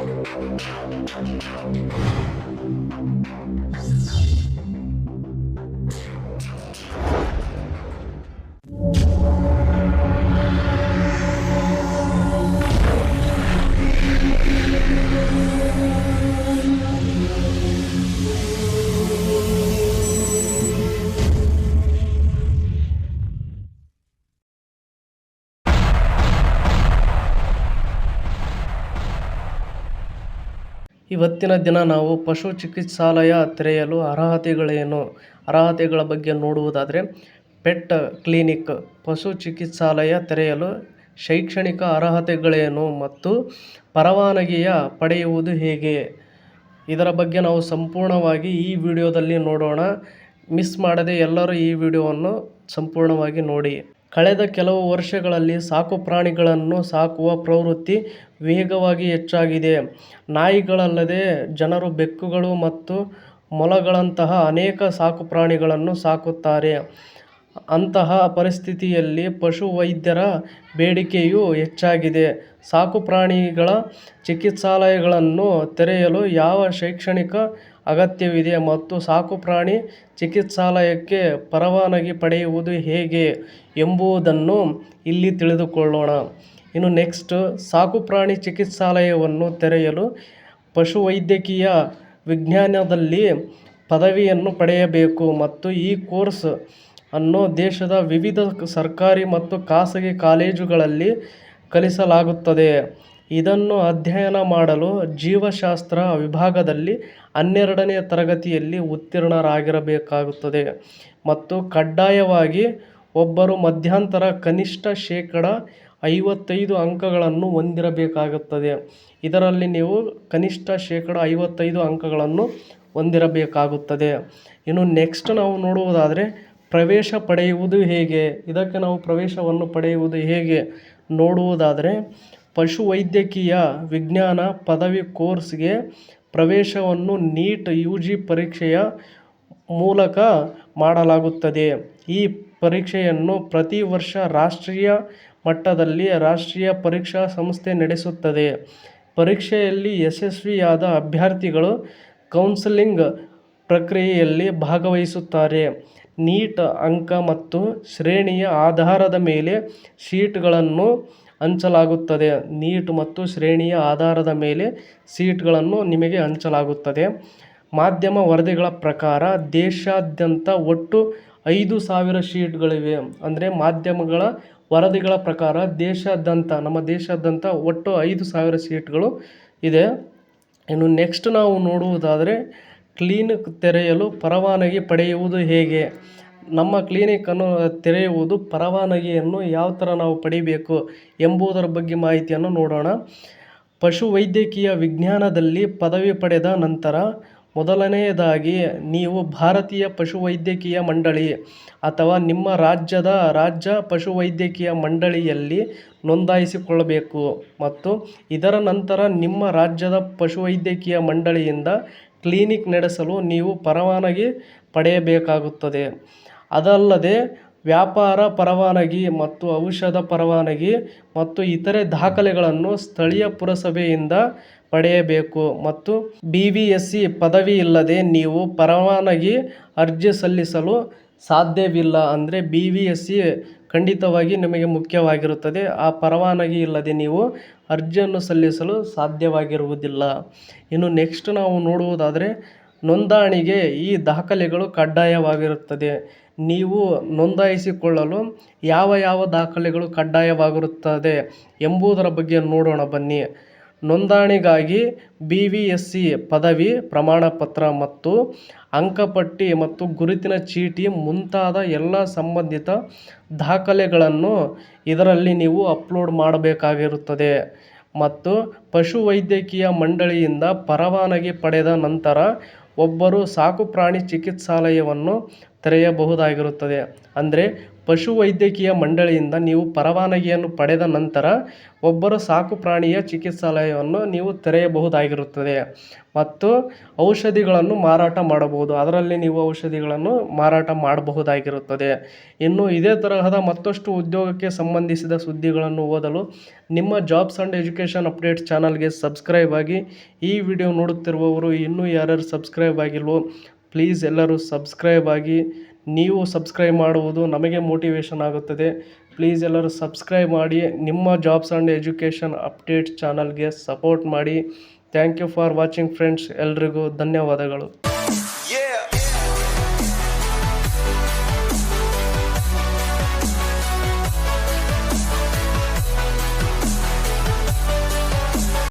Thank you. ಇವತ್ತಿನ ದಿನ ನಾವು ಪಶು ಚಿಕಿತ್ಸಾಲಯ ತೆರೆಯಲು ಅರ್ಹತೆಗಳೇನು? ಅರ್ಹತೆಗಳ ಬಗ್ಗೆ ನೋಡುವುದಾದರೆ, ಪೆಟ್ ಕ್ಲಿನಿಕ್, ಪಶು ಚಿಕಿತ್ಸಾಲಯ ತೆರೆಯಲು ಶೈಕ್ಷಣಿಕ ಅರ್ಹತೆಗಳೇನು ಮತ್ತು ಪರವಾನಗಿಯ ಪಡೆಯುವುದು ಹೇಗೆ? ಇದರ ಬಗ್ಗೆ ನಾವು ಸಂಪೂರ್ಣವಾಗಿ ಈ ವಿಡಿಯೋದಲ್ಲಿ ನೋಡೋಣ. ಮಿಸ್ ಮಾಡದೆ ಎಲ್ಲರೂ ಈ ವಿಡಿಯೋವನ್ನು ಸಂಪೂರ್ಣವಾಗಿ ನೋಡಿ. ಕಳೆದ ಕೆಲವು ವರ್ಷಗಳಲ್ಲಿ ಸಾಕುಪ್ರಾಣಿಗಳನ್ನು ಸಾಕುವ ಪ್ರವೃತ್ತಿ ವೇಗವಾಗಿ ಹೆಚ್ಚಾಗಿದೆ. ನಾಯಿಗಳಲ್ಲದೆ ಜನರು ಬೆಕ್ಕುಗಳು ಮತ್ತು ಮೊಲಗಳಂತಹ ಅನೇಕ ಸಾಕುಪ್ರಾಣಿಗಳನ್ನು ಸಾಕುತ್ತಾರೆ. ಅಂತಹ ಪರಿಸ್ಥಿತಿಯಲ್ಲಿ ಪಶುವೈದ್ಯರ ಬೇಡಿಕೆಯು ಹೆಚ್ಚಾಗಿದೆ. ಸಾಕುಪ್ರಾಣಿಗಳ ಚಿಕಿತ್ಸಾಲಯಗಳನ್ನು ತೆರೆಯಲು ಯಾವ ಶೈಕ್ಷಣಿಕ ಅಗತ್ಯವಿದೆ ಮತ್ತು ಸಾಕುಪ್ರಾಣಿ ಚಿಕಿತ್ಸಾಲಯಕ್ಕೆ ಪರವಾನಗಿ ಪಡೆಯುವುದು ಹೇಗೆ ಎಂಬುದನ್ನು ಇಲ್ಲಿ ತಿಳಿದುಕೊಳ್ಳೋಣ. ಇನ್ನು ನೆಕ್ಸ್ಟ್ ಸಾಕುಪ್ರಾಣಿ ಚಿಕಿತ್ಸಾಲಯವನ್ನು ತೆರೆಯಲು ಪಶುವೈದ್ಯಕೀಯ ವಿಜ್ಞಾನದಲ್ಲಿ ಪದವಿಯನ್ನು ಪಡೆಯಬೇಕು ಮತ್ತು ಈ ಕೋರ್ಸ್ ಅನ್ನು ದೇಶದ ವಿವಿಧ ಸರ್ಕಾರಿ ಮತ್ತು ಖಾಸಗಿ ಕಾಲೇಜುಗಳಲ್ಲಿ ಕಲಿಸಲಾಗುತ್ತದೆ. ಇದನ್ನು ಅಧ್ಯಯನ ಮಾಡಲು ಜೀವಶಾಸ್ತ್ರ ವಿಭಾಗದಲ್ಲಿ ಹನ್ನೆರಡನೇ ತರಗತಿಯಲ್ಲಿ ಉತ್ತೀರ್ಣರಾಗಿರಬೇಕಾಗುತ್ತದೆ ಮತ್ತು ಕಡ್ಡಾಯವಾಗಿ ಒಬ್ಬರು ಮಧ್ಯಂತರ ಕನಿಷ್ಠ ಶೇಕಡ ಐವತ್ತೈದು ಅಂಕಗಳನ್ನು ಹೊಂದಿರಬೇಕಾಗುತ್ತದೆ. ಇದರಲ್ಲಿ ನೀವು ಕನಿಷ್ಠ ಶೇಕಡ ಐವತ್ತೈದು ಅಂಕಗಳನ್ನು ಹೊಂದಿರಬೇಕಾಗುತ್ತದೆ. ಇನ್ನು ನೆಕ್ಸ್ಟ್ ನಾವು ನೋಡುವುದಾದರೆ ಪ್ರವೇಶ ಪಡೆಯುವುದು ಹೇಗೆ? ಇದಕ್ಕೆ ನಾವು ಪ್ರವೇಶವನ್ನು ಪಡೆಯುವುದು ಹೇಗೆ? ನೋಡುವುದಾದರೆ ಪಶುವೈದ್ಯಕೀಯ ವಿಜ್ಞಾನ ಪದವಿ ಕೋರ್ಸ್ಗೆ ಪ್ರವೇಶವನ್ನು ನೀಟ್ ಯು ಜಿ ಪರೀಕ್ಷೆಯ ಮೂಲಕ ಮಾಡಲಾಗುತ್ತದೆ. ಈ ಪರೀಕ್ಷೆಯನ್ನು ಪ್ರತಿ ವರ್ಷ ರಾಷ್ಟ್ರೀಯ ಮಟ್ಟದಲ್ಲಿ ರಾಷ್ಟ್ರೀಯ ಪರೀಕ್ಷಾ ಸಂಸ್ಥೆ ನಡೆಸುತ್ತದೆ. ಪರೀಕ್ಷೆಯಲ್ಲಿ ಯಶಸ್ವಿಯಾದ ಅಭ್ಯರ್ಥಿಗಳು ಕೌನ್ಸೆಲಿಂಗ್ ಪ್ರಕ್ರಿಯೆಯಲ್ಲಿ ಭಾಗವಹಿಸುತ್ತಾರೆ. ನೀಟ್ ಅಂಕ ಮತ್ತು ಶ್ರೇಣಿಯ ಆಧಾರದ ಮೇಲೆ ಸೀಟ್ಗಳನ್ನು ಹಂಚಲಾಗುತ್ತದೆ. ನೀಟ್ ಮತ್ತು ಶ್ರೇಣಿಯ ಆಧಾರದ ಮೇಲೆ ಸೀಟ್ಗಳನ್ನು ನಿಮಗೆ ಹಂಚಲಾಗುತ್ತದೆ. ಮಾಧ್ಯಮ ವರದಿಗಳ ಪ್ರಕಾರ ದೇಶಾದ್ಯಂತ ಒಟ್ಟು ಐದು ಸಾವಿರ ಶೀಟ್ಗಳಿವೆ. ಅಂದರೆ ಮಾಧ್ಯಮಗಳ ವರದಿಗಳ ಪ್ರಕಾರ ದೇಶಾದ್ಯಂತ, ನಮ್ಮ ದೇಶಾದ್ಯಂತ ಒಟ್ಟು ಐದು ಸಾವಿರ ಸೀಟ್ಗಳು ಇದೆ. ಇನ್ನು ನೆಕ್ಸ್ಟ್ ನಾವು ನೋಡುವುದಾದರೆ ಕ್ಲೀನ್ ತೆರೆಯಲು ಪರವಾನಗಿ ಪಡೆಯುವುದು ಹೇಗೆ? ನಮ್ಮ ಕ್ಲಿನಿಕನ್ನು ತೆರೆಯುವುದು ಪರವಾನಗಿಯನ್ನು ಯಾವ ಥರ ನಾವು ಪಡಿಬೇಕು ಎಂಬುದರ ಬಗ್ಗೆ ಮಾಹಿತಿಯನ್ನು ನೋಡೋಣ. ಪಶುವೈದ್ಯಕೀಯ ವಿಜ್ಞಾನದಲ್ಲಿ ಪದವಿ ಪಡೆದ ನಂತರ ಮೊದಲನೆಯದಾಗಿ ನೀವು ಭಾರತೀಯ ಪಶುವೈದ್ಯಕೀಯ ಮಂಡಳಿ ಅಥವಾ ನಿಮ್ಮ ರಾಜ್ಯದ ರಾಜ್ಯ ಪಶುವೈದ್ಯಕೀಯ ಮಂಡಳಿಯಲ್ಲಿ ನೋಂದಾಯಿಸಿಕೊಳ್ಳಬೇಕು ಮತ್ತು ಇದರ ನಂತರ ನಿಮ್ಮ ರಾಜ್ಯದ ಪಶುವೈದ್ಯಕೀಯ ಮಂಡಳಿಯಿಂದ ಕ್ಲಿನಿಕ್ ನಡೆಸಲು ನೀವು ಪರವಾನಗಿ ಪಡೆಯಬೇಕಾಗುತ್ತದೆ. ಅದಲ್ಲದೆ ವ್ಯಾಪಾರ ಪರವಾನಗಿ ಮತ್ತು ಔಷಧ ಪರವಾನಗಿ ಮತ್ತು ಇತರೆ ದಾಖಲೆಗಳನ್ನು ಸ್ಥಳೀಯ ಪುರಸಭೆಯಿಂದ ಪಡೆಯಬೇಕು. ಮತ್ತು ಬಿ ವಿ ಎಸ್ ಸಿ ಪದವಿ ಇಲ್ಲದೆ ನೀವು ಪರವಾನಗಿ ಅರ್ಜಿ ಸಲ್ಲಿಸಲು ಸಾಧ್ಯವಿಲ್ಲ ಅಂದರೆ ಬಿ ವಿ ಎಸ್ ಸಿ ಖಂಡಿತವಾಗಿ ನಿಮಗೆ ಮುಖ್ಯವಾಗಿರುತ್ತದೆ. ಆ ಪರವಾನಗಿ ಇಲ್ಲದೆ ನೀವು ಅರ್ಜಿಯನ್ನು ಸಲ್ಲಿಸಲು ಸಾಧ್ಯವಾಗಿರುವುದಿಲ್ಲ. ಇನ್ನು ನೆಕ್ಸ್ಟ್ ನಾವು ನೋಡುವುದಾದರೆ ನೋಂದಣಿಗೆ ಈ ದಾಖಲೆಗಳು ಕಡ್ಡಾಯವಾಗಿರುತ್ತದೆ. ನೀವು ನೋಂದಾಯಿಸಿಕೊಳ್ಳಲು ಯಾವ ಯಾವ ದಾಖಲೆಗಳು ಕಡ್ಡಾಯವಾಗಿರುತ್ತದೆ ಎಂಬುದರ ಬಗ್ಗೆ ನೋಡೋಣ ಬನ್ನಿ. ನೋಂದಣಿಗಾಗಿ ಬಿ ವಿ ಎಸ್ ಸಿ ಪದವಿ, ಪ್ರಮಾಣಪತ್ರ ಮತ್ತು ಅಂಕಪಟ್ಟಿ ಮತ್ತು ಗುರುತಿನ ಚೀಟಿ ಮುಂತಾದ ಎಲ್ಲ ಸಂಬಂಧಿತ ದಾಖಲೆಗಳನ್ನು ಇದರಲ್ಲಿ ನೀವು ಅಪ್ಲೋಡ್ ಮಾಡಬೇಕಾಗಿರುತ್ತದೆ ಮತ್ತು ಪಶುವೈದ್ಯಕೀಯ ಮಂಡಳಿಯಿಂದ ಪರವಾನಗಿ ಪಡೆದ ನಂತರ ಒಬ್ಬರು ಸಾಕುಪ್ರಾಣಿ ಚಿಕಿತ್ಸಾಲಯವನ್ನು ತೆರೆಯಬಹುದಾಗಿರುತ್ತದೆ. ಅಂದರೆ ಪಶುವೈದ್ಯಕೀಯ ಮಂಡಳಿಯಿಂದ ನೀವು ಪರವಾನಗಿಯನ್ನು ಪಡೆದ ನಂತರ ಒಬ್ಬರು ಸಾಕು ಪ್ರಾಣಿಯ ಚಿಕಿತ್ಸಾಲಯವನ್ನು ನೀವು ತೆರೆಯಬಹುದಾಗಿರುತ್ತದೆ. ಮತ್ತು ಔಷಧಿಗಳನ್ನು ಮಾರಾಟ ಮಾಡಬಹುದು. ಅದರಲ್ಲಿ ನೀವು ಔಷಧಿಗಳನ್ನು ಮಾರಾಟ ಮಾಡಬಹುದಾಗಿರುತ್ತದೆ. ಇನ್ನು ಇದೇ ತರಹದ ಮತ್ತಷ್ಟು ಉದ್ಯೋಗಕ್ಕೆ ಸಂಬಂಧಿಸಿದ ಸುದ್ದಿಗಳನ್ನು ಓದಲು ನಿಮ್ಮ ಜಾಬ್ಸ್ ಆ್ಯಂಡ್ ಎಜುಕೇಷನ್ ಅಪ್ಡೇಟ್ಸ್ ಚಾನಲ್ಗೆ ಸಬ್ಸ್ಕ್ರೈಬ್ ಆಗಿ ಈ ವಿಡಿಯೋ ನೋಡುತ್ತಿರುವವರು ಇನ್ನೂ ಯಾರ್ಯಾರು ಸಬ್ಸ್ಕ್ರೈಬ್ ಆಗಿಲ್ವೋ ಪ್ಲೀಸ್ ಎಲ್ಲರೂ ಸಬ್ಸ್ಕ್ರೈಬ್ ಆಗಿ ನೀವು ಸಬ್ಸ್ಕ್ರೈಬ್ ಮಾಡುವುದು ನಮಗೆ ಮೋಟಿವೇಶನ್ ಆಗುತ್ತದೆ. ಪ್ಲೀಸ್ ಎಲ್ಲರೂ ಸಬ್ಸ್ಕ್ರೈಬ್ ಮಾಡಿ, ನಿಮ್ಮ ಜಾಬ್ಸ್ ಆ್ಯಂಡ್ ಎಜುಕೇಷನ್ ಅಪ್ಡೇಟ್ ಚಾನಲ್ಗೆ ಸಪೋರ್ಟ್ ಮಾಡಿ. Thank you for watching friends, ಎಲ್ರಿಗೂ ಧನ್ಯವಾದಗಳು.